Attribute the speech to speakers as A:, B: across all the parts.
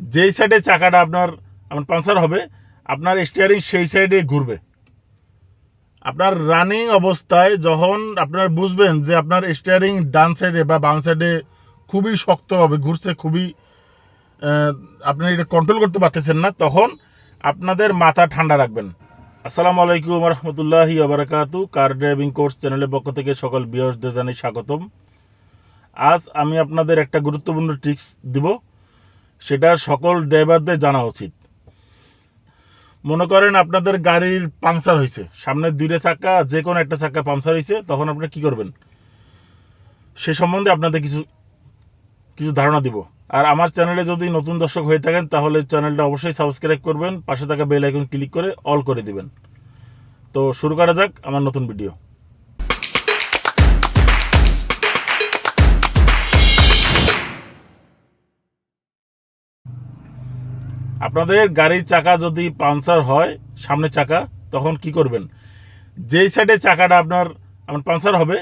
A: যেই সাইডে চাকাটা আপনার আপনার পাংচার হবে, আপনার স্টিয়ারিং সেই সাইডে ঘুরবে। আপনার রানিং অবস্থায় যখন আপনার বুঝবেন যে আপনার স্টিয়ারিং ডান সাইডে বা বাম সাইডে খুবই শক্তভাবে ঘুরছে, খুবই আপনি এটা কন্ট্রোল করতে পারতেছেন না, তখন আপনাদের মাথা ঠান্ডা রাখবেন। আসসালামু আলাইকুম রহমতুল্লাহি আবরাকাতু কার ড্রাইভিং কোর্স চ্যানেলের পক্ষ থেকে সকল বিয়সদের জানাই স্বাগতম। আজ আমি আপনাদের একটা গুরুত্বপূর্ণ ট্রিক্স দিব। সেটা সকল ড্রাইভারদের জানা উচিত। মনে করেন আপনাদের গাড়ির পাংচার হয়েছে সামনের দুইটা চাকা যে কোনো একটা চাকা পাংচার হয়েছে তখন আপনারা কি করবেন? সে সম্বন্ধে আপনাদের কিছু কিছু ধারণা দিব। আর আমার চ্যানেলে যদি নতুন দর্শক হয়ে থাকেন, তাহলে চ্যানেলটা অবশ্যই সাবস্ক্রাইব করবেন, পাশে থাকা বেল আইকন ক্লিক করে অল করে দিবেন। তো শুরু করা যাক আমার নতুন ভিডিও। আপনাদের গাড়ির চাকা যদি পাংচার হয়, সামনে চাকা, তখন কি করবেন? যেই সাইডে চাকাটা আপনার আপনার পাংচার হবে,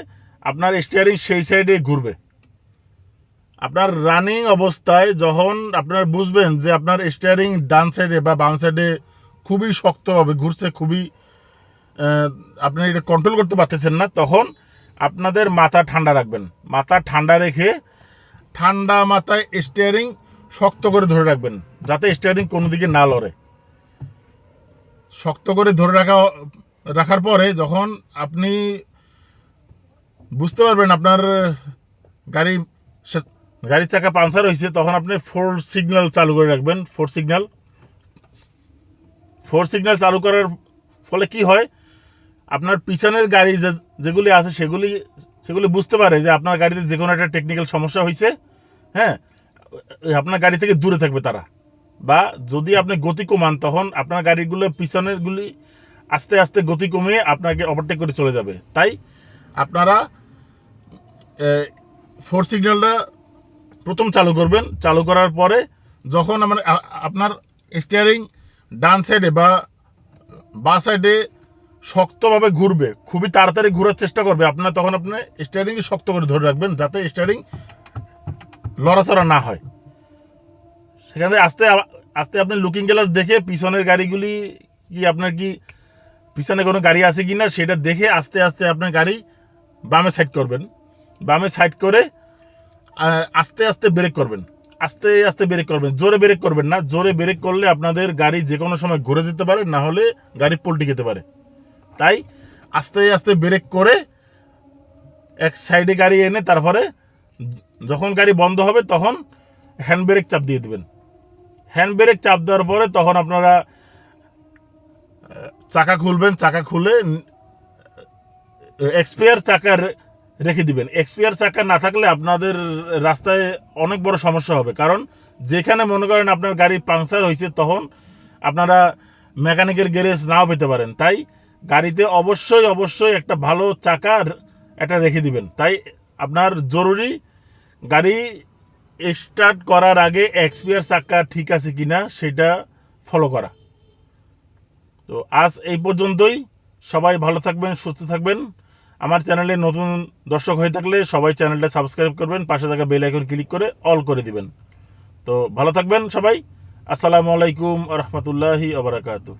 A: আপনার স্টিয়ারিং সেই সাইডে ঘুরবে। আপনার রানিং অবস্থায় যখন আপনার বুঝবেন যে আপনার স্টিয়ারিং ডান সাইডে বা বাম সাইডে খুবই শক্তভাবে ঘুরছে, খুবই আপনি এটা কন্ট্রোল করতে পারতেছেন না, তখন আপনাদের মাথা ঠান্ডা রাখবেন। মাথা ঠান্ডা রেখে ঠান্ডা মাথায় স্টিয়ারিং শক্ত করে ধরে রাখবেন, যাতে স্টিয়ারিং কোনো দিকে না লড়ে। শক্ত করে ধরে রাখা, রাখার পরে যখন আপনি বুঝতে পারবেন আপনার গাড়ি গাড়ির চাকা পাংচার হয়েছে, তখন আপনি ফোর সিগন্যাল চালু করে রাখবেন ফোর সিগন্যাল ফোর সিগন্যাল চালু করার ফলে কি হয়, আপনার পিছনের গাড়ি যে, যেগুলি আছে সেগুলি সেগুলি বুঝতে পারে যে আপনার গাড়িতে যে কোনো একটা টেকনিক্যাল সমস্যা হয়েছে হ্যাঁ? আপনার গাড়ি থেকে দূরে থাকবে তারা। বা যদি আপনি গতি কমান, তখন আপনার গাড়িগুলো পিছনেরগুলি আস্তে আস্তে গতি কমিয়ে আপনাকে ওভারটেক করে চলে যাবে। তাই আপনারা ফোর সিগন্যালটা প্রথম চালু করবেন। চালু করার পরে যখন আ- আপনার স্টিয়ারিং ডান সাইডে বা বা সাইডে শক্তভাবে ঘুরবে, খুবই তাড়াতাড়ি ঘোরার চেষ্টা করবে, আপনার তখন আপনি স্টিয়ারিং শক্ত করে ধরে রাখবেন, যাতে স্টিয়ারিং লড়াচড়া না হয়। সেখানে আস্তে আস্তে আপনি লুকিং গ্লাস দেখে পিছনের গাড়িগুলি কি আপনার কি পিছনে কোনো গাড়ি আছে কি না সেটা দেখে আস্তে আস্তে আপনার গাড়ি বামে সাইড করবেন। বামে সাইড করে আস্তে আস্তে ব্রেক করবেন। আস্তে আস্তে ব্রেক করবেন। জোরে ব্রেক করবেন না। জোরে ব্রেক করলে আপনাদের গাড়ি যে কোনো সময় ঘুরে যেতে পারে, না হলে গাড়ি পল্টি খেতে পারে। তাই আস্তে আস্তে ব্রেক করে এক সাইডে গাড়ি এনে তারপরে যখন গাড়ি বন্ধ হবে, তখন হ্যান্ড ব্রেক চাপ দিয়ে দেবেন। হ্যান্ড ব্রেক চাপ দেওয়ার পরে তখন আপনারা চাকা খুলবেন, চাকা খুলে এক্সপায়ার চাকা রে- রেখে দিবেন। এক্সপায়ার চাকা না থাকলে আপনাদের রাস্তায় অনেক বড় সমস্যা হবে। কারণ যেখানে মনে করেন আপনার গাড়ি পাংচার হয়েছে তখন আপনারা মেকানিকের গ্যারেজ নাও পেতে পারেন। তাই গাড়িতে অবশ্যই অবশ্যই একটা ভালো চাকার একটা রেখে দিবেন। তাই আপনার জরুরি গাড়ি স্টার্ট করার আগে এক্সপিয়ার চাকা ঠিক আছে কিনা সেটা ফলো করা। তো আজ এই পর্যন্তই। সবাই ভালো থাকবেন, সুস্থ থাকবেন। আমার চ্যানেলে নতুন দর্শক হয়ে থাকলে সবাই চ্যানেলটা সাবস্ক্রাইব করবেন, পাশে থাকা বেল আইকন ক্লিক করে অল করে দিবেন। তো ভালো থাকবেন সবাই। আসসালামু আলাইকুম রহমতুল্লাহি আবরাকাতু